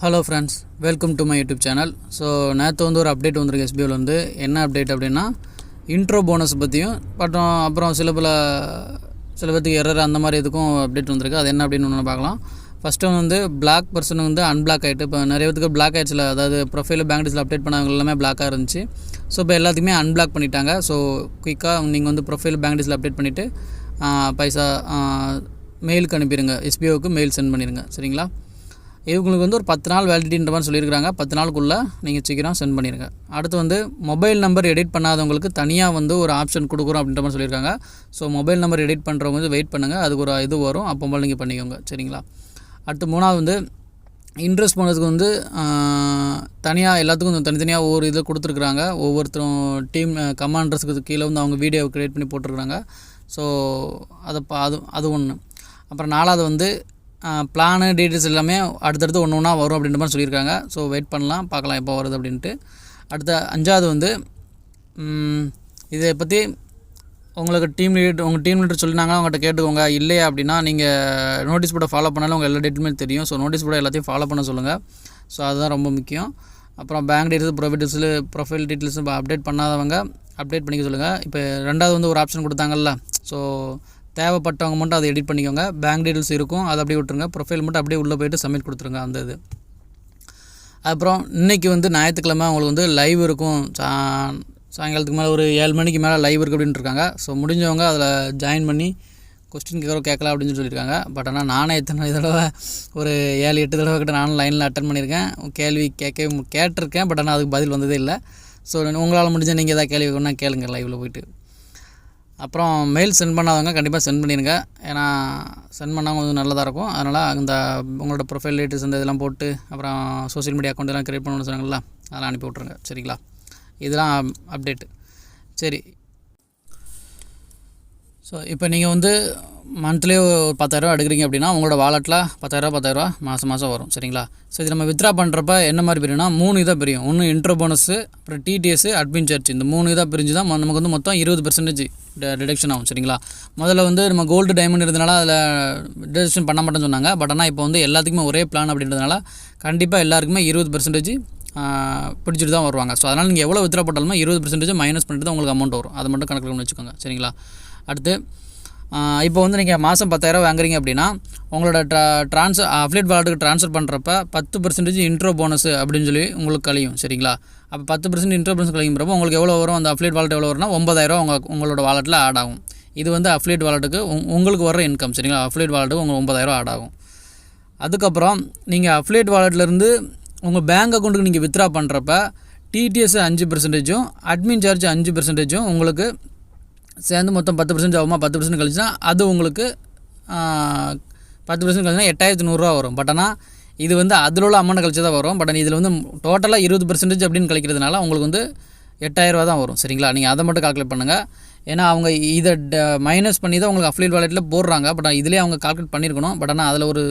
Hello friends welcome to my YouTube channel so நேற்று வந்து ஒரு அப்டேட் வந்திருக்கு எஸ்பிஐவில் வந்து என்ன அப்டேட் அப்படின்னா இன்ட்ரோ போனஸ் பற்றியும் பட் அப்புறம் சில பல சில பேர்த்துக்கு எரர் அந்த மாதிரி இதுக்கும் அப்டேட் வந்திருக்கு. அது என்ன அப்படின்னு ஒன்று பார்க்கலாம். ஃபஸ்ட்டு வந்து பிளாக் பர்சன் வந்து அன்பிளாக் ஆகிட்டு இப்போ நிறைய பேருக்கு பிளாக் ஆயிடுச்சுல அதாவது ப்ரொஃபைல் பேங்க் டீஸில் அப்டேட் பண்ணவங்க எல்லாமே பிளாக்காக இருந்துச்சு. ஸோ இப்போ எல்லாத்தையுமே அன்பிளாக் பண்ணிட்டாங்க. ஸோ குயிக்காக நீங்கள் வந்து ப்ரொஃபைல் பேங்க் டீஸில் அப்டேட் பண்ணிவிட்டு பைசா மெயிலுக்கு அனுப்பிடுங்க எஸ்பிஓவுக்கு மெயில் சென்ட் பண்ணிடுங்க சரிங்களா? இவங்களுக்கு வந்து ஒரு பத்து நாள் வேலிடின்ற மாதிரி சொல்லியிருக்காங்க பத்து நாளுக்குள்ளே நீங்கள் சீக்கிரம் சென்ட் பண்ணிடுங்க அடுத்து வந்து மொபைல் நம்பர் எடிட் பண்ணாதவங்களுக்கு தனியாக வந்து ஒரு ஆப்ஷன் கொடுக்குறோம் அப்படின்ற மாதிரி சொல்லியிருக்காங்க. ஸோ மொபைல் நம்பர் எடிட் பண்ணுறவங்க வந்து வெயிட் பண்ணுங்கள் அதுக்கு ஒரு இது வரும். அப்போ போல் நீங்கள் பண்ணிக்கோங்க. சரிங்களா? அடுத்து மூணாவது வந்து இன்ட்ரெஸ்ட் போனதுக்கு வந்து தனியாக எல்லாத்துக்கும் தனித்தனியாக ஒவ்வொரு இதை கொடுத்துருக்குறாங்க. ஒவ்வொருத்தரும் டீம் கமாண்டர்ஸுக்கு கீழே வந்து அவங்க வீடியோ க்ரியேட் பண்ணி போட்டிருக்குறாங்க. ஸோ அதை பா அது அது ஒன்று அப்புறம் நாலாவது வந்து பிளானு டீட்டெயில்ஸ் எல்லாமே அடுத்தடுத்து ஒன்று ஒன்றா வரும் அப்படின்ற மாதிரி சொல்லியிருக்காங்க. ஸோ வெயிட் பண்ணலாம் பார்க்கலாம் எப்போ வருது அப்படின்ட்டு. அடுத்த அஞ்சாவது வந்து இதை பற்றி உங்களுக்கு டீம் லீடர் உங்கள் டீம் லீடர் சொல்லினாங்கன்னா அவங்கள்ட்ட கேட்டுக்கோங்க. இல்லையா அப்படின்னா நீங்கள் நோட்டீஸ் போர்டை ஃபாலோ பண்ணாலும் உங்கள் எல்லா டீட்டெயிலுமே தெரியும். ஸோ நோட்டீஸ் போர்டை எல்லாத்தையும் ஃபாலோ பண்ண சொல்லுங்கள் ஸோ அதுதான் ரொம்ப முக்கியம். அப்புறம் bank details profile details profile details update பண்ணாதவங்க அப்டேட் பண்ணிக்க சொல்லுங்கள் இப்போ ரெண்டாவது வந்து ஒரு ஆப்ஷன் கொடுத்தாங்கல்ல. ஸோ தேவைப்பட்டவங்க மட்டும் அதை எடிட் பண்ணிக்கோங்க. பேங்க் டீட்டெயில்ஸ் இருக்கும். அதை அப்படியே விட்டுருங்க. ப்ரொஃபைல் மட்டும் அப்படியே உள்ளே போய்ட்டு சப்மிட் கொடுத்துருங்க அந்த இது. அப்புறம் இன்றைக்கி வந்து ஞாயிற்றுக்கிழமை அவங்களுக்கு வந்து லைவ் இருக்கும். சா சாயங்காலத்துக்கு மேலே ஒரு ஏழு மணிக்கு மேலே லைவ் இருக்குது அப்படின்ட்டு இருக்காங்க. ஸோ முடிஞ்சவங்க அதில் ஜாயின் பண்ணி கொஸ்டின் கேட்குறோம் கேட்கலாம் அப்படின்னு சொல்லியிருக்காங்க. பட் ஆனால் நானே எத்தனை தடவை ஒரு ஏழு எட்டு தடவை கிட்ட நானும் லைனில் அட்டன் பண்ணியிருக்கேன். கேள்வி கேட்க கேட்டிருக்கேன். பட் ஆனால் அதுக்கு பதில் வந்ததே இல்லை. ஸோ உங்களால் முடிஞ்ச நீங்கள் எதாவது கேள்வி வேணால் கேளுங்க லைவில் போயிட்டு. அப்புறம் மெயில் சென்ட் பண்ணாதவங்க கண்டிப்பாக சென்ட் பண்ணிடுங்க ஏன்னா சென்ட் பண்ணால் கொஞ்சம் நல்லதாக இருக்கும். அதனால் அந்த உங்களோட ப்ரொஃபைல் டீட்டெயில்ஸ் அந்த இதெல்லாம் போட்டு அப்புறம் சோஷியல் மீடியா அக்கௌண்ட் எல்லாம் க்ரியேட் பண்ணணும்னு சொன்னாங்களா அதெல்லாம் அனுப்பி விட்ருங்க சரிங்களா? இதெல்லாம் அப்டேட்டு சரி. ஸோ இப்போ நீங்கள் வந்து மந்த்லி ஒரு பத்தாயிரரூவா எடுக்கிறீங்க அப்படின்னா உங்களோட வாலெட்டில் பத்தாயிரரூவா பத்தாயிரரூவா மாதம் மாதம் வரும். சரிங்களா? ஸோ இது நம்ம வித்ரா பண்ணுறப்ப என்ன மாதிரி பிரியும்னா மூணு இதாக பிரியும். ஒன்று இன்ட்ரோ போனஸு அப்புறம் டிடிஎஸ் அட்மின் சார்ஜ் இந்த மூணு இதாக பிரிஞ்சு தான் நமக்கு வந்து மொத்தம் இருபது பர்சன்டேஜ் டிடக்ஷன் ஆகும். சரிங்களா? முதல்ல வந்து நம்ம கோல்டு டைமண்ட் இருந்தனால அதில் டிடக்ஷன் பண்ண மாட்டேன்னு சொன்னாங்க. பட் ஆனால் இப்போ வந்து எல்லாத்துக்குமே ஒரே பிளான் அப்படின்றதுனால கண்டிப்பாக எல்லாருக்குமே இருபது பர்சன்டேஜ் பிடிச்சிட்டு தான் வருவாங்க. ஸோ அதனால் நீங்கள் எவ்வளோ வித்ரா போட்டாலுமே இருபது பர்சன்டேஜ் மைனஸ் பண்ணிட்டு தான் உங்களுக்கு அமௌண்ட் வரும். அதை மட்டும் கணக்கில் வச்சுக்கோங்க சரிங்களா? அடுத்து இப்போ வந்து நீங்கள் மாதம் பத்தாயிரம் வாங்குறீங்க அப்படின்னா உங்களோட ட்ரா ட்ரான்ஸ்ஃபர் அஃப்லேட் வாலெட்டுக்கு ட்ரான்ஸ்ஃபர் பண்ணுறப்ப பத்து பர்சன்டேஜ் இன்ட்ரோ போனஸ் அப்படின்னு சொல்லி உங்களுக்கு கழியும் சரிங்களா? அப்போ பத்து பர்சன்ட் இன்ட்ரோ போனஸ் கழியுறப்போ உங்களுக்கு எவ்வளோ வரும்? அந்த அஃப்லேட் வாலெட் எவ்வளோ வரும்னா ஒன்பதாயிரம் உங்கள் உங்களோட வாலெட்டில் ஆட் ஆகும். இது வந்து அஃப்லேட் வாலெட்டுக்கு உங்களுக்கு வர இன்கம் சரிங்களா? அஃப்லேட் வாலெட்டுக்கு உங்களுக்கு ஒம்பதாயிரம் ஆட் ஆகும். அதுக்கப்புறம் நீங்கள் அஃப்லேட் வாலெட்லேருந்து உங்கள் பேங்க் அக்கௌண்ட்டுக்கு நீங்கள் வித்ரா பண்ணுறப்ப டிடிஎஸ் அஞ்சு பர்சன்டேஜும் அட்மின் சார்ஜ் அஞ்சு பர்சன்டேஜும் உங்களுக்கு சேர்ந்து மொத்தம் பத்து பர்சன்ட் ஆகுமா பத்து பர்சன்ட் கழிச்சுன்னா அது உங்களுக்கு பத்து பர்சன்ட் கழிச்சுனா எட்டாயிரத்து நூறுரூவா வரும். பட் ஆனால் இது வந்து அதில் உள்ள அமௌண்ட் கழிச்சு தான் வரும். பட் இதில் வந்து டோட்டலாக இருபது பர்சன்டேஜ் அப்படின்னு கழிக்கிறதுனால உங்களுக்கு வந்து எட்டாயிரரூவா தான் வரும். சரிங்களா? நீங்கள் அதை மட்டும் கால்குலேட் பண்ணுங்கள் ஏன்னா அவங்க இதை மைனஸ் பண்ணி தான் உங்களுக்கு அஃப்லேட் வாலெட்டில் போடுறாங்க. பட் இதுலேயே அவங்க கால்குலேட் பண்ணியிருக்கணும் பட் ஆனால் அதில் ஒரு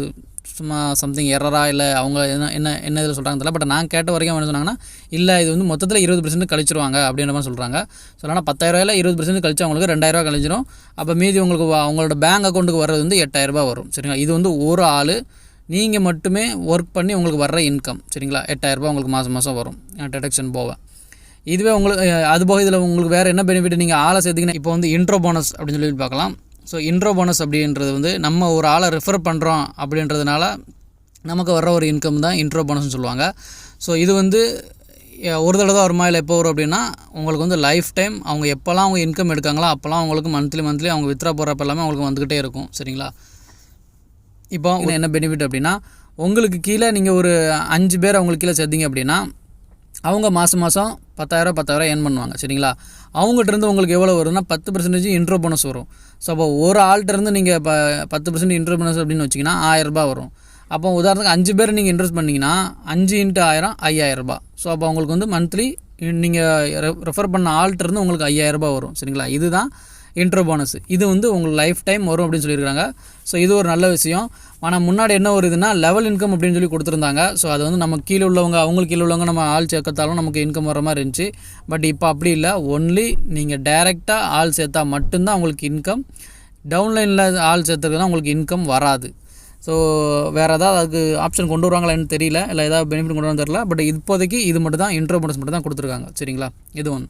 சும்மா சம்திங் எரரா இல்லை அவங்க என்ன என்ன என்ன இதில் சொல்கிறாங்க தெரியல. பட் நான் கேட்ட வரைக்கும் என்ன சொன்னாங்கன்னா இல்லை இது வந்து மொத்தத்தில் இருபது பர்சன்ட் கழிச்சிருவாங்க அப்படின்ற மாதிரி சொல்கிறாங்க ஸோ பத்தாயிரரூவாயில் இருபது பர்சன்ட் கழிச்சு அவங்களுக்கு ரெண்டாயிரரூவா கழிச்சிரும் அப்போ மீதி உங்களுக்கு அவங்களோட பேங்க் அக்கௌண்ட்டுக்கு வர்றது வந்து எட்டாயிரரூபா வரும். சரிங்களா? இது வந்து ஒரு ஆள் நீங்கள் மட்டுமே ஒர்க் பண்ணி உங்களுக்கு வர்ற இன்கம் சரிங்களா? எட்டாயிரரூபா உங்களுக்கு மாதம் மாதம் வரும். டெடக்ஷன் போவேன். இதுவே உங்களுக்கு அது போக இதில் உங்களுக்கு வேறு என்ன பெனிஃபிட் நீங்கள் ஆளை சேர்த்திங்கன்னா இப்போ வந்து இன்ட்ரோ போனஸ் அப்படின்னு சொல்லி பார்க்கலாம். ஸோ இன்ட்ரோ போனஸ் அப்படின்றது வந்து நம்ம ஒரு ஆளை ரெஃபர் பண்ணுறோம் அப்படின்றதுனால நமக்கு வர்ற ஒரு இன்கம் தான் இன்ட்ரோ போனஸ்னு சொல்லுவாங்க. ஸோ இது வந்து ஒரு தடவை தான் வருமா இல்லை எப்போ வரும் அப்படின்னா உங்களுக்கு வந்து லைஃப் டைம் அவங்க எப்போல்லாம் அவங்க இன்கம் எடுக்காங்களோ அப்போல்லாம் அவங்களுக்கு மந்த்லி மந்த்லி அவங்க வித்ரா போடுறப்ப எல்லாமே அவங்களுக்கு வந்துக்கிட்டே இருக்கும். சரிங்களா? இப்போ உங்களுக்கு என்ன பெனிஃபிட் அப்படின்னா உங்களுக்கு கீழே நீங்கள் ஒரு அஞ்சு பேர் அவங்களுக்கு கீழே சேர்த்தீங்க அப்படின்னா அவங்க மாதம் மாதம் பத்தாயிரம் பத்தாயிரம் ஏர்ன் பண்ணுவாங்க சரிங்களா? அவங்ககிட்ட இருந்து உங்களுக்கு எவ்வளோ வரும்னா பத்து பர்சன்டேஜ் இன்ட்ரோ போனஸ் வரும். ஸோ அப்போ ஒரு ஆள்கிட்டருந்து நீங்கள் இப்போ பத்து பர்சன்ட் இன்ட்ரோ போனஸ் அப்படின்னு வச்சிங்கன்னா ஆயிரரூபா வரும். அப்போ உதாரணத்துக்கு அஞ்சு பேர் நீங்கள் இன்ட்ரெஸ்ட் பண்ணிங்கன்னா அஞ்சு இன்ட்டு ஆயிரம் ஐயாயிரரூபா ஸோ அப்போ உங்களுக்கு வந்து மந்த்லி நீங்கள் ரெஃபர் பண்ண ஆள்கிட்ட இருந்து உங்களுக்கு ஐயாயிரரூபா வரும் சரிங்களா? இதுதான் இன்ட்ரோ போனஸ் இது வந்து உங்களுக்கு லைஃப் டைம் வரும் அப்படின்னு சொல்லியிருக்காங்க. ஸோ இது ஒரு நல்ல விஷயம். ஆனால் முன்னாடி என்ன ஒரு இதுனா லெவல் இன்கம் அப்படின்னு சொல்லி கொடுத்துருந்தாங்க. ஸோ அது வந்து நம்ம கீழே உள்ளவங்க அவங்களுக்கு கீழே உள்ளவங்க நம்ம ஆள் சேர்க்கத்தாலும் நமக்கு இன்கம் வர மாதிரி இருந்துச்சு. பட் இப்போ அப்படி இல்லை. ஒன்லி நீங்கள் டைரெக்டாக ஆள் சேர்த்தா மட்டும்தான் உங்களுக்கு இன்கம் டவுன்லைனில் ஆள் சேர்த்துருக்குன்னா உங்களுக்கு இன்கம் வராது. ஸோ வேறு ஏதாவது அதுக்கு ஆப்ஷன் கொண்டு வருவாங்களான்னு தெரியல. இல்லை ஏதாவது பெனிஃபிட் கொண்டு வந்து தெரியல. பட் இப்போதைக்கு இது மட்டும் தான் இன்ட்ரோ போனஸ் மட்டும் தான் கொடுத்துருக்காங்க. சரிங்களா? இது ஒன்று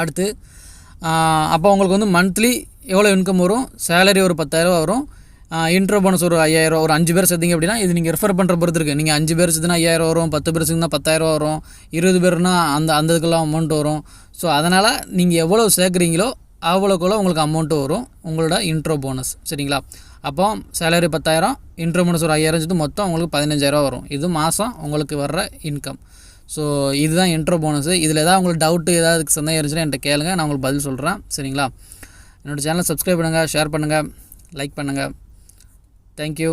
அடுத்து அப்போ உங்களுக்கு வந்து மந்த்லி எவ்வளோ இன்கம் வரும்? சேலரி ஒரு பத்தாயிரரூவா வரும். இன்ட்ரோ போனஸ் ஒரு ஐயாயிரம் ஒரு அஞ்சு பேர் சேர்த்திங்க அப்படின்னா இது நீங்கள் ரெஃபர் பண்ணுற பொறுத்து இருக்குது நீங்கள் அஞ்சு பேர் சேர்த்துனா ஐயாயிரம் வரும் பத்து பேர் சேர்த்துனா பத்தாயிரரூவா வரும் இருபது பேர்னா அந்த அந்த இதுக்கெல்லாம் அமௌண்ட் வரும். ஸோ அதனால் நீங்கள் எவ்வளோ சேர்க்குறீங்களோ அவ்வளோக்குள்ள உங்களுக்கு அமௌண்ட்டு வரும். உங்களோட இன்ட்ரோ போனஸ் சரிங்களா? அப்போ சேலரி பத்தாயிரம் இன்ட்ரோ போனஸ் ஒரு ஐயாயிரம் சேர்த்து மொத்தம் உங்களுக்கு பதினஞ்சாயிரரூவா வரும். இது மாதம் உங்களுக்கு வர்ற இன்கம் ஸோ இதுதான் இன்ட்ரோ போனஸு இதில் ஏதாவது உங்களுக்கு டவுட்டு ஏதாவது சந்தேகம் இருந்துச்சுன்னா என்கிட்ட கேளுங்க. நான் உங்களுக்கு பதில் சொல்கிறேன் சரிங்களா? என்னோடய சேனலை சப்ஸ்கிரைப் பண்ணுங்கள் ஷேர் பண்ணுங்கள் லைக் பண்ணுங்கள் தேங்க்யூ